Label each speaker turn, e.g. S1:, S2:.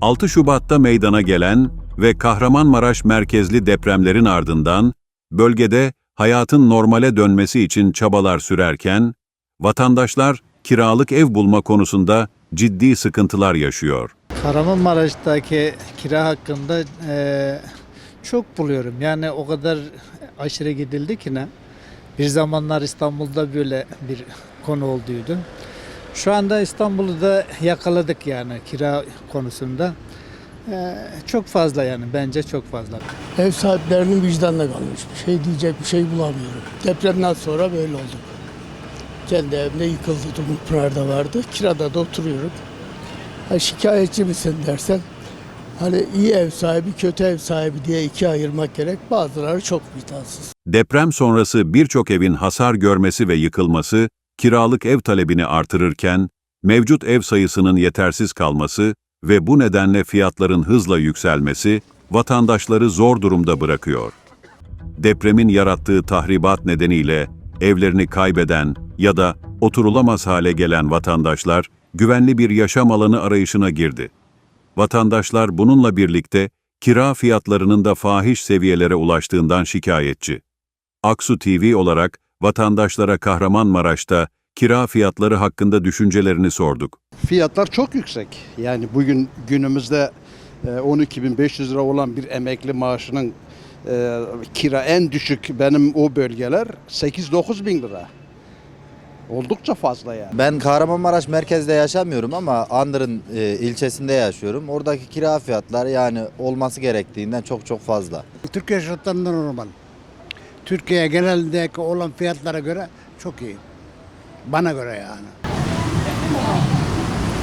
S1: 6 Şubat'ta meydana gelen ve Kahramanmaraş merkezli depremlerin ardından bölgede hayatın normale dönmesi için çabalar sürerken vatandaşlar kiralık ev bulma konusunda ciddi sıkıntılar yaşıyor.
S2: Kahramanmaraş'taki kira hakkında eee, çok buluyorum. Yani o kadar aşırı gidildi ki ne. Bir zamanlar İstanbul'da böyle bir konu olduydu. Şu anda İstanbul'u da yakaladık yani kira konusunda. Eee, çok fazla yani bence çok fazla.
S3: Ev sahiplerinin vicdanına kalmış. Bir şey diyecek bir şey bulamıyorum. Depremden sonra böyle olduk. Kendi evimde yıkıldı. Dumlupınar'da vardı. Kirada da oturuyorum. Ha, şikayetçi misin dersen hani iyi ev sahibi, kötü ev sahibi diye ikiye ayırmak gerek. Bazıları çok vicdansız.
S1: Deprem sonrası birçok evin hasar görmesi ve yıkılması kiralık ev talebini artırırken mevcut ev sayısının yetersiz kalması ve bu nedenle fiyatların hızla yükselmesi vatandaşları zor durumda bırakıyor. Depremin yarattığı tahribat nedeniyle evlerini kaybeden ya da oturulamaz hale gelen vatandaşlar güvenli bir yaşam alanı arayışına girdi. Vatandaşlar bununla birlikte kira fiyatlarının da fahiş seviyelere ulaştığından şikayetçi. Aksu TV olarak vatandaşlara Kahramanmaraş'ta kira fiyatları hakkında düşüncelerini sorduk.
S4: Fiyatlar çok yüksek. Yani bugün günümüzde e, 12.500 lira olan bir emekli maaşının e, kira en düşük benim o bölgeler 8-9 bin lira. Oldukça fazla yani.
S5: Ben Kahramanmaraş merkezde yaşamıyorum ama Andır'ın e, ilçesinde yaşıyorum. Oradaki kira fiyatları yani olması gerektiğinden çok çok fazla.
S6: Türkiye şartlarında normal. Türkiye genelindeki olan fiyatlara göre çok iyi. Bana göre yani.